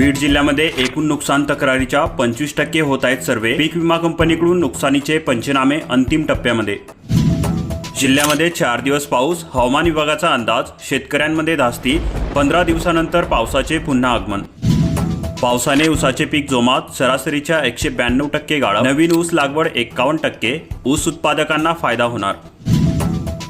बीड जिल्ह्यामध्ये एकूण नुकसान तक्रारीच्या पंचवीस टक्के होत आहेत सर्वे. पीक विमा कंपनीकडून नुकसानीचे पंचनामे अंतिम टप्प्यामध्ये. जिल्ह्यामध्ये चार दिवस पाऊस हवामान विभागाचा अंदाज शेतकऱ्यांमध्ये धास्ती पंधरा दिवसानंतर पावसाचे पुन्हा आगमन. पावसाने ऊसाचे पीक जोमात सरासरीच्या एकशे ब्याण्णव टक्के गाळ नवीन ऊस लागवड एक्कावन्न टक्के ऊस उत्पादकांना फायदा होणार.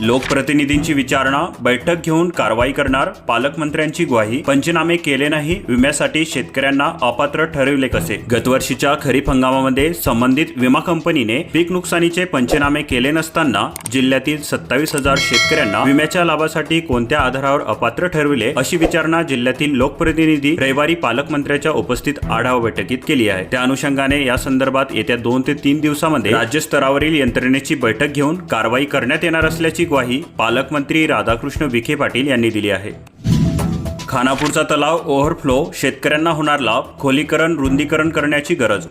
लोकप्रतिनिधींची विचारणा बैठक घेऊन कारवाई करणार पालकमंत्र्यांची ग्वाही पंचनामे केले नाही विम्यासाठी शेतकऱ्यांना अपात्र ठरविले कसे? गतवर्षीच्या खरीप हंगामामध्ये संबंधित विमा कंपनीने पीक नुकसानीचे पंचनामे केले नसताना जिल्ह्यातील सत्तावीस हजार शेतकऱ्यांना विम्याच्या लाभासाठी कोणत्या आधारावर अपात्र ठरविले अशी विचारणा जिल्ह्यातील लोकप्रतिनिधी रविवारी पालकमंत्र्यांच्या उपस्थित आढावा बैठकीत केली आहे. त्या अनुषंगाने या संदर्भात येत्या दोन ते तीन दिवसामध्ये राज्यस्तरावरील यंत्रणेची बैठक घेऊन कारवाई करण्यात येणार असल्याची ग्वाही पालकमंत्री राधाकृष्ण विखे पाटील यांनी दिली आहे. खानापूरचा तलाव ओव्हरफ्लो शेतकऱ्यांना होणार लाभ खोलीकरण रुंदीकरण करण्याची गरज.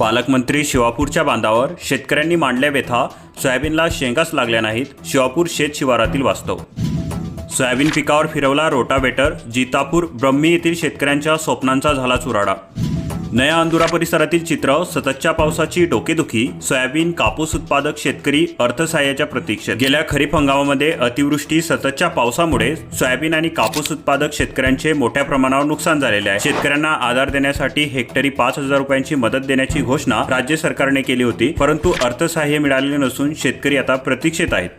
पालकमंत्री शिवापूरच्या बांधावर शेतकऱ्यांनी मांडल्या व्यथा सोयाबीनला शेंगाच लागल्या नाहीत शिवापूर शेत शिवारातील वास्तव. सोयाबीन पिकावर फिरवला रोटावेटर जितापूर ब्रह्मी येथील शेतकऱ्यांच्या स्वप्नांचा झाला चुराडा नया अंदुरा परिसरातील चित्र सततच्या पावसाची डोकेदुखी सोयाबीन कापूस उत्पादक शेतकरी अर्थसहाय्याच्या प्रतीक्षेत. गेल्या खरीप हंगामामध्ये अतिवृष्टी सततच्या पावसामुळे सोयाबीन आणि कापूस उत्पादक शेतकऱ्यांचे मोठ्या प्रमाणावर नुकसान झालेले आहे. शेतकऱ्यांना आधार देण्यासाठी हेक्टरी पाच हजार रुपयांची मदत देण्याची घोषणा राज्य सरकारने केली होती परंतु अर्थसहाय्य मिळालेले नसून शेतकरी आता प्रतीक्षेत आहेत.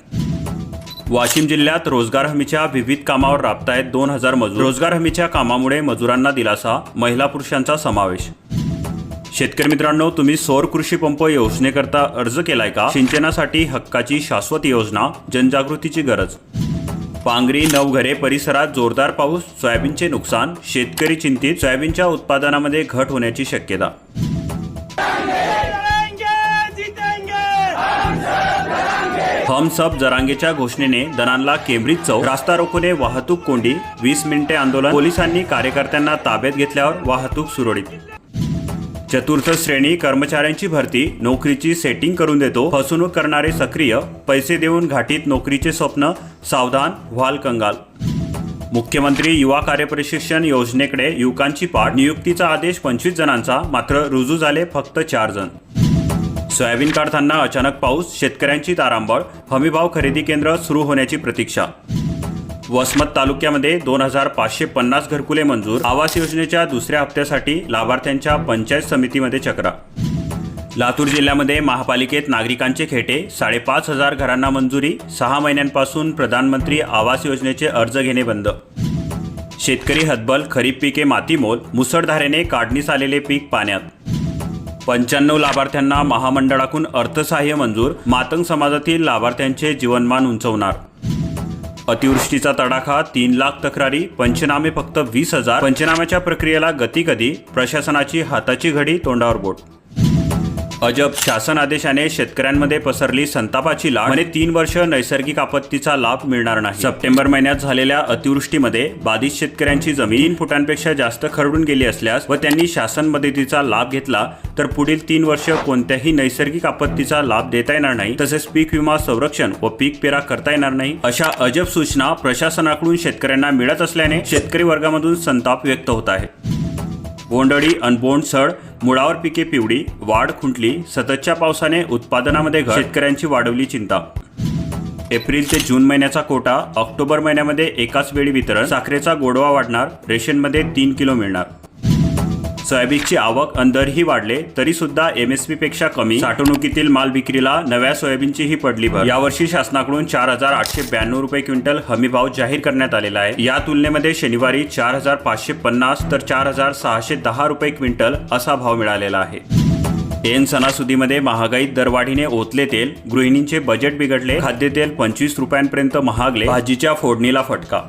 वाशिम जिल्ह्यात रोजगार हमीच्या विविध कामावर राबतायत दोन हजार मजूर. रोजगार हमीच्या कामामुळे मजुरांना दिलासा महिला पुरुषांचा समावेश शेतकरी मित्रांनो तुम्ही सौर कृषी पंप योजनेकरता अर्ज केलाय का? सिंचनासाठी हक्काची शाश्वत योजना जनजागृतीची गरज. पांगरी नवघरे परिसरात जोरदार पाऊस सोयाबीनचे नुकसान शेतकरी चिंतित सोयाबीनच्या उत्पादनामध्ये घट होण्याची शक्यता. लढाएंगे जरांगेच्या घोषणेने दनानला केम्ब्रिज चौक रास्ता रोखोने वाहतूक कोंडी वीस मिनिटे आंदोलन पोलिसांनी कार्यकर्त्यांना ताब्यात घेतल्यावर वाहतूक सुरळीत. चतुर्थ श्रेणी कर्मचाऱ्यांची भरती नोकरीची सेटिंग करून देतो फसवणूक करणारे सक्रिय पैसे देऊन घाटीत नोकरीचे स्वप्न सावधान व्हाल कंगाल. मुख्यमंत्री युवा कार्यप्रशिक्षण योजनेकडे युवकांची पाठ. नियुक्तीचा आदेश पंचवीस जणांचा मात्र रुजू झाले फक्त चार जण. सोयाबीन काढताना अचानक पाऊस शेतकऱ्यांची तारांबळ. हमीभाव खरेदी केंद्र सुरू होण्याची प्रतीक्षा. वसमत तालुक्यामध्ये दोन हजार पाचशे पन्नास घरकुले मंजूर. आवास योजनेच्या दुसऱ्या हप्त्यासाठी लाभार्थ्यांच्या पंचायत समितीमध्ये चक्रा. लातूर जिल्ह्यामध्ये महापालिकेत नागरिकांचे खेटे साडेपाच हजार घरांना मंजुरी सहा महिन्यांपासून प्रधानमंत्री आवास योजनेचे अर्ज घेणे बंद. शेतकरी हतबल खरीप पिके मातीमोल मुसळधारेने काढणीस आलेले पीक पाण्यात. पंच्याण्णव लाभार्थ्यांना महामंडळाकडून अर्थसहाय्य मंजूर मातंग समाजातील लाभार्थ्यांचे जीवनमान उंचवणार. अतिवृष्टीचा तडाखा तीन लाख तक्रारी पंचनामे फक्त वीस हजार. पंचनाम्याच्या प्रक्रियेला गती कधी प्रशासनाची हाताची घडी तोंडावर बोट. अजब शासन आदेशाने शेतकऱ्यांमध्ये पसरली संतापाची लाट. म्हणजे तीन वर्ष नैसर्गिक आपत्तीचा लाभ मिळणार नाही. सप्टेंबर महिन्यात झालेल्या अतिवृष्टीमध्ये बाधित शेतकऱ्यांची जमीन तीन फुटांपेक्षा जास्त खरडून गेली असल्यास व त्यांनी शासन मदतीचा लाभ घेतला तर पुढील तीन वर्ष कोणत्याही नैसर्गिक आपत्तीचा लाभ देता येणार नाही तसेच पीक विमा संरक्षण व पीक पेरा करता येणार नाही अशा अजब सूचना प्रशासनाकडून शेतकऱ्यांना मिळत असल्याने शेतकरी वर्गामधून संताप व्यक्त होत आहे. बोंडळी अनबोंड सड मुळावर पिके पिवळी वाढ खुंटली सततच्या पावसाने उत्पादनामध्ये घट शेतकऱ्यांची वाढवली चिंता. एप्रिल ते जून महिन्याचा कोटा ऑक्टोबर महिन्यामध्ये एकाच वेळी वितरण साखरेचा गोडवा वाढणार रेशनमध्ये तीन किलो मिळणार. सोयाबीनची आवक अंदरही वाढले तरी सुद्धा एमएसपी पेक्षा कमी साठवणुकीतील माल विक्रीला नव्या सोयाबीनचीही पडली भर. यावर्षी शासनाकडून चार हजार आठशे ब्याण्णव रुपये क्विंटल हमी भाव जाहीर करण्यात आलेला आहे. या तुलनेमध्ये शनिवारी चार हजार पाचशे पन्नास तर चार हजार सहाशे दहा रुपये क्विंटल असा भाव मिळालेला आहे. एन सणासुदीमध्ये महागाईत दरवाढीने ओतले तेल गृहिणींचे बजेट बिघडले खाद्यतेल पंचवीस रुपयांपर्यंत महागले भाजीच्या फोडणीला फटका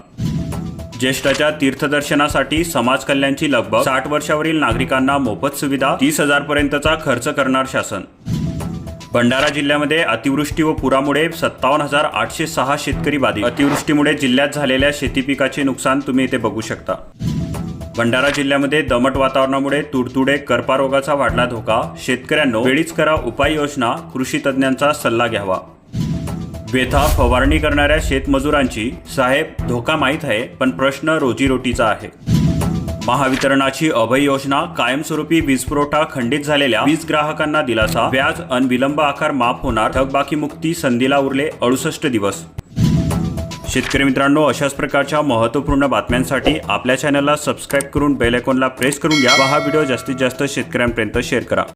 ज्येष्ठाच्या तीर्थदर्शनासाठी समाज कल्याणची लगभग साठ वर्षावरील नागरिकांना मोफत सुविधा तीस हजार पर्यंतचा खर्च करणार शासन. भंडारा जिल्ह्यामध्ये अतिवृष्टी व पुरामुळे सत्तावन्न हजार आठशे सहा शेतकरी बाधित. अतिवृष्टीमुळे जिल्ह्यात झालेल्या शेती पिकाचे नुकसान तुम्ही इथे बघू शकता. भंडारा जिल्ह्यामध्ये दमट वातावरणामुळे तुडतुडे कर्पारोगाचा वाढला धोका. शेतकऱ्यांनो वेळीच करा उपाययोजना. कृषी तज्ज्ञांचा सल्ला घ्यावा. बेथा फवारणी करणाऱ्या शेतमजुरांची साहेब धोका माहीत आहे पण प्रश्न रोजीरोटीचा आहे. महावितरणाची अभय योजना कायमस्वरूपी वीज पुरवठा खंडित झालेल्या वीज ग्राहकांना दिलासा. व्याज अन विलंब आकार माफ होणार थकबाकी मुक्ती संधीला उरले अडुसष्ट दिवस. शेतकरी मित्रांनो अशाच प्रकारच्या महत्त्वपूर्ण बातम्यांसाठी आपल्या चॅनलला सबस्क्राईब करून बेल आयकॉनला प्रेस करून घ्या हा व्हिडिओ जास्तीत जास्त शेतकऱ्यांपर्यंत शेअर करा.